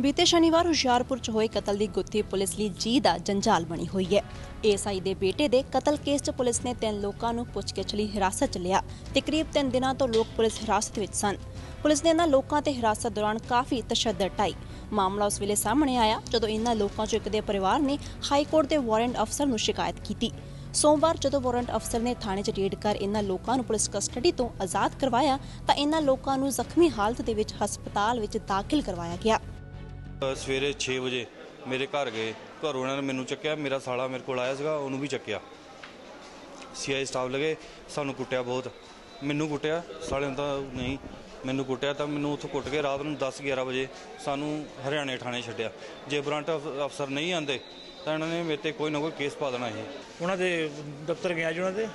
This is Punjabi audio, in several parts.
ਬੀਤੇ ਸ਼ਨੀਵਾਰ ਹੁਸ਼ਿਆਰਪੁਰ 'ਚ ਹੋਏ ਕਤਲ ਦੀ ਗੁੱਥੀ ਪੁਲਿਸ ਲਈ ਜੀ ਦਾ ਜੰਜਾਲ ਬਣੀ ਹੋਈ ਹੈ। ਏਐਸਆਈ ਦੇ ਬੇਟੇ ਦੇ ਕਤਲ ਕੇਸ 'ਚ ਪੁਲਿਸ ਨੇ ਤਿੰਨ ਲੋਕਾਂ ਨੂੰ ਪੁੱਛਗਿੱਛ ਲਈ ਹਿਰਾਸਤ 'ਚ ਲਿਆ ਤੇ ਕਰੀਬ 3 ਦਿਨਾਂ ਤੋਂ ਲੋਕ ਪੁਲਿਸ ਹਿਰਾਸਤ ਵਿੱਚ ਸਨ। ਪੁਲਿਸ ਨੇ ਇਹਨਾਂ ਲੋਕਾਂ ਤੇ ਹਿਰਾਸਤ ਦੌਰਾਨ ਕਾਫੀ ਤਸ਼ੱਦਦ ਟਾਈ। ਮਾਮਲਾ ਉਸ ਵੇਲੇ ਸਾਹਮਣੇ ਆਇਆ ਜਦੋਂ ਇਹਨਾਂ ਲੋਕਾਂ 'ਚੋਂ ਇੱਕ ਦੇ ਪਰਿਵਾਰ ਨੇ ਹਾਈ ਕੋਰਟ ਦੇ ਵਾਰੰਟ ਅਫਸਰ ਨੂੰ ਸ਼ਿਕਾਇਤ ਕੀਤੀ। ਸੋਮਵਾਰ ਜਦੋਂ ਵਾਰੰਟ ਅਫਸਰ ਨੇ ਥਾਣੇ 'ਚ ਰੇਡ ਕਰ ਇਹਨਾਂ ਲੋਕਾਂ ਨੂੰ ਪੁਲਿਸ ਕਸਟਡੀ ਤੋਂ ਆਜ਼ਾਦ ਕਰਵਾਇਆ ਤਾਂ ਇਹਨਾਂ ਲੋਕਾਂ ਨੂੰ ਜ਼ਖਮੀ ਹਾਲਤ ਦੇ ਵਿੱਚ ਹਸਪਤਾਲ ਵਿੱਚ ਦਾਖਲ ਕਰਵਾਇਆ ਗਿਆ। ਸਵੇਰੇ 6 ਵਜੇ ਮੇਰੇ ਘਰ ਗਏ। ਘਰੋਂ ਉਹਨਾਂ ਨੇ ਮੈਨੂੰ ਚੱਕਿਆ, ਮੇਰਾ ਸਾਲਾ ਮੇਰੇ ਕੋਲ ਆਇਆ ਸੀਗਾ, ਉਹਨੂੰ ਵੀ ਚੱਕਿਆ। ਸੀਆਈ ਸਟਾਫ ਲਗੇ, ਸਾਨੂੰ ਕੁੱਟਿਆ ਬਹੁਤ। ਮੈਨੂੰ ਕੁੱਟਿਆ, ਸਾਲੇ ਨੂੰ ਤਾਂ ਨਹੀਂ, ਮੈਨੂੰ ਕੁੱਟਿਆ ਤਾਂ ਮੈਨੂੰ ਉੱਥੋਂ ਕੁੱਟ ਕੇ ਰਾਤ ਨੂੰ 10 11 ਵਜੇ ਸਾਨੂੰ ਹਰਿਆਣੇ ਥਾਣੇ ਛੱਡਿਆ। ਜੇ ਬ੍ਰਾਂਟ ਅਫ- ਅਫਸਰ ਨਹੀਂ ਆਂਦੇ ਤਾਂ ਇਹਨਾਂ ਨੇ ਮੇਰੇ ਤੇ ਕੋਈ ਨਾ ਕੋਈ ਕੇਸ ਪਾ ਦੇਣਾ ਸੀ। ਉਹਨਾਂ ਦੇ ਦਫ਼ਤਰ ਗਿਆ ਜੀ ਉਹਨਾਂ ਦੇ।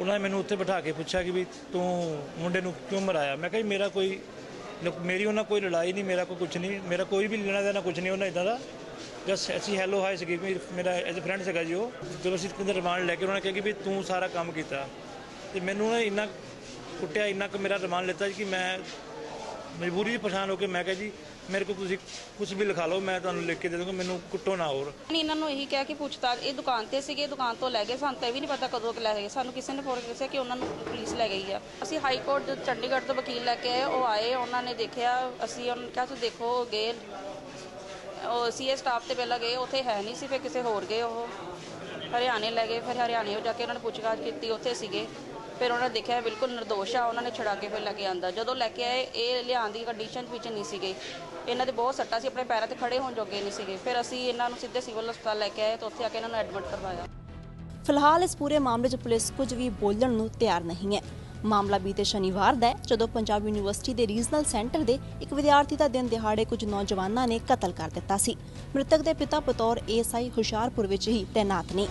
ਉਹਨਾਂ ਨੇ ਮੈਨੂੰ ਉੱਥੇ ਬਿਠਾ ਕੇ ਪੁੱਛਿਆ ਕਿ ਵੀ ਤੂੰ ਮੁੰਡੇ ਨੂੰ ਕਿਉਂ ਮਰਾਇਆ? ਮੈਂ ਕਿਹਾ ਜੀ, ਮੇਰਾ ਕੋਈ ਲ- ਮੇਰੀ ਉਹਨਾਂ ਕੋਈ ਲੜਾਈ ਨਹੀਂ, ਮੇਰਾ ਕੋਈ ਕੁਝ ਨਹੀਂ, ਮੇਰਾ ਕੋਈ ਵੀ ਲੈਣਾ ਦੇਣਾ ਕੁਝ ਨਹੀਂ, ਉਹਨਾਂ ਇਦਾਂ ਦਾ। ਜਸ ਅਸੀਂ ਹੈਲੋ ਹਾਈ ਸੀਗੀ, ਵੀ ਮੇਰਾ ਐਜ਼ ਅ ਫਰੈਂਡ ਸੀਗਾ ਜੀ ਉਹ। ਜਦੋਂ ਅਸੀਂ ਕਿੰਦਰ ਰਿਮਾਂਡ ਲੈ ਕੇ ਉਹਨਾਂ ਨੇ ਕਿਹਾ ਕਿ ਵੀ ਤੂੰ ਸਾਰਾ ਕੰਮ ਕੀਤਾ। ਤੇ ਮੈਨੂੰ ਨਾ ਇੰਨਾ ਕੁੱਟਿਆ, ਇੰਨਾ ਕੁ ਮੇਰਾ ਰਿਮਾਂਡ ਲਿੱਤਾ ਜੀ ਕਿ ਮੈਂ ਮਜਬੂਰੀ ਦੀ ਪਛਾਣ ਹੋ ਕੇ ਮੈਂ ਕਿਹਾ ਜੀ ਮੇਰੇ ਕੋਲ ਤੁਸੀਂ ਕੁਝ ਵੀ ਲਿਖਾ ਲਓ, ਮੈਂ ਤੁਹਾਨੂੰ ਲਿਖ ਕੇ ਦੇ ਦੂੰਗਾ ਮੈਨੂੰ ਕੁੱਟੋ ਨਾ ਹੋਰ। ਨਹੀਂ, ਇਹਨਾਂ ਨੂੰ ਇਹੀ ਕਿਹਾ ਕਿ ਪੁੱਛਤਾਛ, ਇਹ ਦੁਕਾਨ ਤੇ ਸੀਗੇ, ਦੁਕਾਨ ਤੋਂ ਲੈ ਗਏ, ਸਾਨੂੰ ਤਾਂ ਇਹ ਵੀ ਨਹੀਂ ਪਤਾ ਕਦੋਂ ਲੈ ਗਏ। ਸਾਨੂੰ ਕਿਸੇ ਨੇ ਫੋਨ ਕੀਤਾ ਕਿ ਉਹਨਾਂ ਨੂੰ ਪੁਲਿਸ ਲੈ ਗਈ ਆ। ਅਸੀਂ ਹਾਈ ਕੋਰਟ, ਚੰਡੀਗੜ੍ਹ ਤੋਂ ਵਕੀਲ ਲੈ ਕੇ ਆਏ, ਉਹ ਆਏ, ਉਹਨਾਂ ਨੇ ਦੇਖਿਆ, ਅਸੀਂ ਉਹਨਾਂ ਕਿਹਾ, ਤੁਸੀਂ ਦੇਖੋ, ਗਏ। ਉਹ ਸੀਏ ਸਟਾਫ ਤੇ ਪਹਿਲਾਂ ਗਏ, ਉੱਥੇ ਹੈ ਨਹੀਂ ਸੀ, ਫਿਰ ਕਿਸੇ ਹੋਰ ਗਏ ਉਹ। ਹਰਿਆਣੇ ਲੈ ਗਏ, ਫਿਰ ਹਰਿਆਣੇ ਜਾ ਕੇ ਉਹਨਾਂ ਨੇ ਪੁੱਛਗਿੱਛ ਕੀਤੀ, ਉੱਥੇ ਸੀਗੇ। ਫਿਰ ਉਹਨਾਂ ਨੇ ਦੇਖਿਆ ਬਿਲਕੁਲ ਨਿਰਦੋਸ਼ ਆ, ਉਹਨਾਂ ਨੇ ਛੁਡਾ ਕੇ ਫਿਰ ਲੈ ਕੇ ਆਂਦਾ। ਜਦੋਂ ਲੈ ਕੇ ਆਏ, ਇਹ ਲਿਆਉਣ ਦੀ ਕੰਡੀਸ਼ਨ ਵਿੱਚ ਨਹੀਂ ਸੀਗੇ। ਇਹਨਾਂ ਦੇ ਬਹੁਤ ਸੱਟਾਂ ਸੀ, ਆਪਣੇ ਪੈਰਾਂ ਤੇ ਖੜੇ ਹੋਣ ਜੋਗੇ ਨਹੀਂ ਸੀਗੇ। ਫਿਰ ਅਸੀਂ ਇਹਨਾਂ ਨੂੰ ਸਿੱਧੇ ਸਿਵਲ ਹਸਪਤਾਲ ਲੈ ਕੇ ਆਏ ਤਾਂ ਉੱਥੇ ਆ ਕੇ ਇਹਨਾਂ ਨੂੰ ਐਡਮਿਟ ਕਰਵਾਇਆ। ਫਿਲਹਾਲ ਇਸ ਪੂਰੇ ਮਾਮਲੇ 'ਚ ਪੁਲਿਸ ਕੁਝ ਵੀ ਬੋਲਣ ਨੂੰ ਤਿਆਰ ਨਹੀਂ ਹੈ। ਮਾਮਲਾ ਬੀਤੇ ਸ਼ਨੀਵਾਰ ਦਾ ਹੈ, ਜਦੋਂ ਪੰਜਾਬ ਯੂਨੀਵਰਸਿਟੀ ਦੇ ਰੀਜਨਲ ਸੈਂਟਰ ਦੇ ਇੱਕ ਵਿਦਿਆਰਥੀ ਦਾ ਦਿਨ ਦਿਹਾੜੇ ਕੁਝ ਨੌਜਵਾਨਾਂ ਨੇ ਕਤਲ ਕਰ ਦਿੱਤਾ ਸੀ। ਮ੍ਰਿਤਕ ਦੇ ਪਿਤਾ ਬਤੌਰ ਏਐਸਆਈ ਹੁਸ਼ਿਆਰਪੁਰ ਵਿੱਚ ਹੀ ਤੈਨਾਤ ਨੇ।